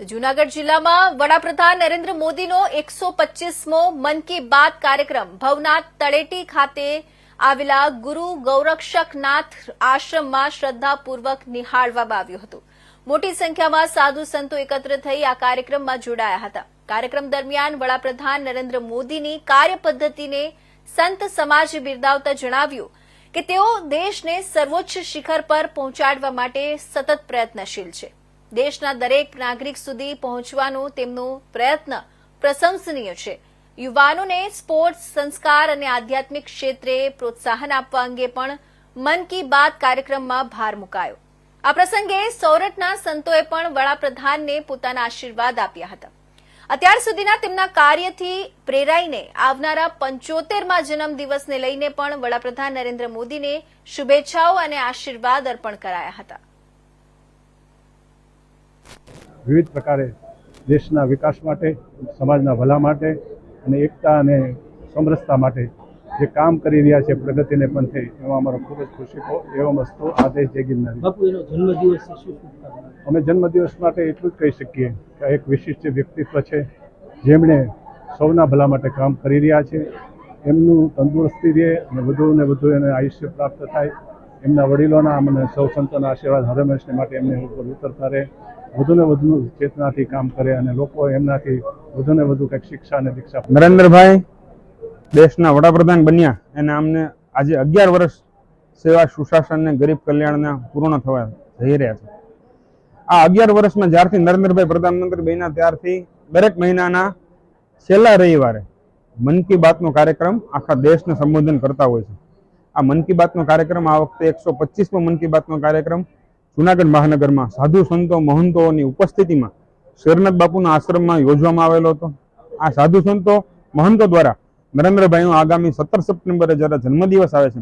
જૂનાગઢ જિલ્લામાં વડાપ્રધાન નરેન્દ્ર મોદીનો એકસો પચીસમો મન કી બાત કાર્યક્રમ ભવનાથ તળેટી ખાતે આવેલા ગુરુ ગૌરક્ષકનાથ આશ્રમમાં શ્રદ્ધાપૂર્વક નિહાળવામાં આવ્યું હતું. મોટી સંખ્યામાં સાધુ સંતો એકત્ર થઈ આ કાર્યક્રમમાં જોડાયા હતા. કાર્યક્રમ દરમિયાન વડાપ્રધાન નરેન્દ્ર મોદીની કાર્યપદ્ધતિને સંત સમાજે બિરદાવતા જણાવ્યું કે તેઓ દેશને સર્વોચ્ચ શિખર પર પહોંચાડવા માટે સતત પ્રયત્નશીલ છે. દેશના દરેક નાગરિક સુધી પહોંચવાનો તેમનો પ્રયત્ન પ્રશંસનીય છે. યુવાનોને સ્પોર્ટ્સ, સંસ્કાર અને આધ્યાત્મિક ક્ષેત્રે પ્રોત્સાહન આપવા અંગે પણ મન કી બાત કાર્યક્રમમાં ભાર મુકાયો. આ પ્રસંગે સૌરઠના સંતોએ પણ વડાપ્રધાનને પોતાના આશીર્વાદ આપ્યા હતા. અત્યાર સુધીના તેમના કાર્યથી પ્રેરાઈને આવનારા પંચોતેરમાં જન્મદિવસને લઈને પણ વડાપ્રધાન નરેન્દ્ર મોદીને શુભેચ્છાઓ અને આશીર્વાદ અર્પણ કરાયા હતા. વિવિધ પ્રકારે દેશના વિકાસ માટે સમાજના ભલા માટે અને એકતા અને સમરસતા માટે જે કામ કરી રહ્યા છે પ્રગતિને પંથે એમાં અમારો ખૂબ જ ખુશી એવો મસ્તો આદેશ જય ગિરનારી. જન્મદિવસ અમે જન્મદિવસ માટે એટલું જ કહી શકીએ કે આ એક વિશિષ્ટ વ્યક્તિત્વ છે જેમણે સૌના ભલા માટે કામ કરી રહ્યા છે. એમનું તંદુરસ્તી રહે અને વધુ ને વધુ એને આયુષ્ય પ્રાપ્ત થાય. એમના વડીલોના અને સૌ સંતોના આશીર્વાદ હરમેશને માટે એમને ઉપર ઉતરતા રહે, વધુને વધુ ચેતનાથી કામ કરે અને લોકો એમનાથી વધુને વધુ કંઈક શિક્ષા અને દીક્ષા નરેન્દ્રભાઈ, દેશના વડાપ્રધાન બન્યા અને અમને આજે અગિયાર વર્ષ સેવા સુશાસન અને ગરીબ કલ્યાણના પૂર્ણ થવા જઈ રહ્યા છે. આ અગિયાર વર્ષમાં જ્યારથી નરેન્દ્રભાઈ પ્રધાનમંત્રી બન્યા ત્યારથી દરેક મહિનાના છેલ્લા રવિવારે મન કી બાતનો કાર્યક્રમ આખા દેશને સંબોધન કરતા હોય છે. આ મન કી બાતનો કાર્યક્રમ આ વખતે એકસો પચીસમો મન કી બાતનો કાર્યક્રમ જુનાગઢ મહાનગરમાં સાધુ સંતો, મહંતોની ઉપસ્થિતિમાં શેરનાથ બાપુના આશ્રમમાં યોજવામાં આવેલો હતો. આ સાધુ સંતો, મહંતો દ્વારા નરેન્દ્રભાઈનો આગામી સત્તર સપ્ટેમ્બરે જ્યારે જન્મદિવસ આવે છે